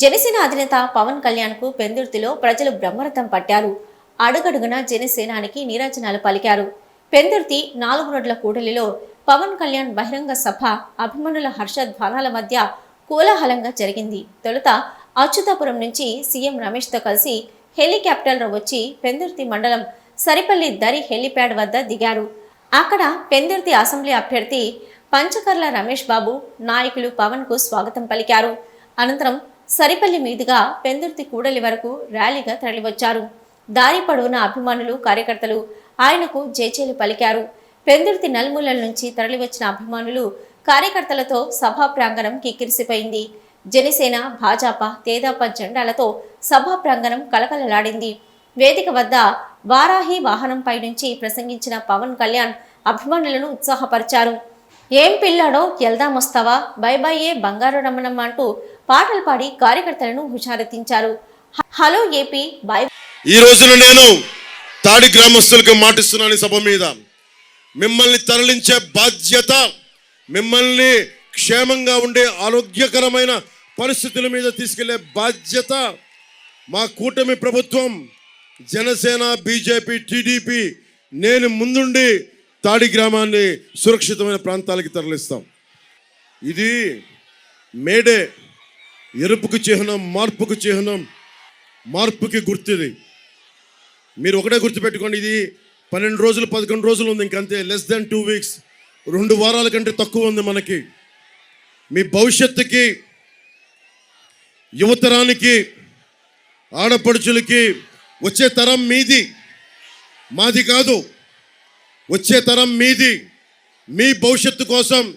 జనసేన అధినేత పవన్ కళ్యాణ్కు పెందుర్తిలో ప్రజలు బ్రహ్మరథం పట్టారు. అడుగడుగున జనసేనానికి నీరాజనాలు పలికారు. పెందుర్తి నాలుగు రోడ్ల కూడలిలో పవన్ కళ్యాణ్ బహిరంగ సభ అభిమానుల హర్షధ్వానాల మధ్య కోలాహలంగా జరిగింది. తొలుత అచ్యుతాపురం నుంచి సీఎం రమేష్తో కలిసి హెలికాప్టర్లో వచ్చి పెందుర్తి మండలం సరిపల్లి దరి హెలిప్యాడ్ వద్ద దిగారు. అక్కడ పెందుర్తి అసెంబ్లీ అభ్యర్థి పంచకర్ల రమేష్ బాబు నాయకులు పవన్కు స్వాగతం పలికారు. అనంతరం సరిపల్లి మీదుగా పెందుర్తి కూడలి వరకు ర్యాలీగా తరలివచ్చారు. దారి పొడవున అభిమానులు కార్యకర్తలు ఆయనకు జేచేలు పలికారు. పెందుర్తి నలుమూలల నుంచి తరలివచ్చిన అభిమానులు కార్యకర్తలతో సభా ప్రాంగణం కిక్కిరిసిపోయింది. జనసేన భాజపా తేదాప జెండాలతో సభా ప్రాంగణం కలకలలాడింది వేదిక వద్ద వారాహి వాహనంపై నుంచి ప్రసంగించిన పవన్ కళ్యాణ్ అభిమానులను ఉత్సాహపరిచారు. ఏం పిల్లాడో వస్తావా బై బై ఏ బంగారు రమణమ్మ అంటూ పాటలు పాడి కార్యకర్తలను హుషారెత్తించారు. హలో ఏపీ బై ఈ రోజున నేను తాడి గ్రామస్తులకు మాటిస్తున్నాను సభ మీద. మిమ్మల్ని తరలించే బాధ్యత మిమ్మల్ని క్షేమంగా ఉండే ఆరోగ్యకరమైన పరిస్థితుల మీద తీసుకెళ్ళే బాధ్యత మా కూటమి ప్రభుత్వం జనసేన బీజేపీ టీడీపీ నేను ముందుండి తాడి గ్రామాన్ని సురక్షితమైన ప్రాంతాలకి తరలిస్తాం. ఇది మేడే ఎరుపుకు చిహ్నం మార్పుకు చిహ్నం మార్పుకి గుర్తుంది. మీరు ఒకటే గుర్తుపెట్టుకోండి ఇది పన్నెండు రోజులు పదకొండు రోజులు ఉంది ఇంకంతే లెస్ దెన్ టూ వీక్స్ రెండు వారాల కంటే తక్కువ ఉంది మనకి. మీ భవిష్యత్తుకి యువతరానికి ఆడపడుచులకి వచ్చే తరం మీది మాది కాదు. వచ్చే తరం మీది. మీ భవిష్యత్తు కోసం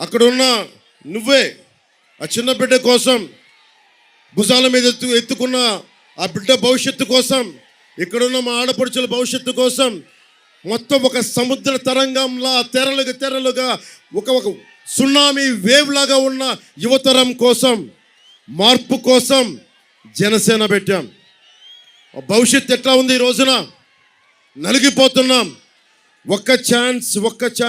అక్కడున్న నువ్వే ఆ చిన్న బిడ్డ కోసం భుజాల మీద ఎత్తు ఎత్తుకున్న ఆ బిడ్డ భవిష్యత్తు కోసం ఇక్కడున్న మా ఆడపడుచుల భవిష్యత్తు కోసం మొత్తం ఒక సముద్ర తరంగంలా తెరలుగా తెరలుగా ఒక ఒక సునామీ వేవ్ లాగా ఉన్న యువతరం కోసం మార్పు కోసం జనసేన పెట్టాం. భవిష్యత్తు ఎట్లా ఉంది ఈ రోజున? నలిగిపోతున్నాం. ఒక్క ఛాన్స్ ఒక్క ఛాన్స్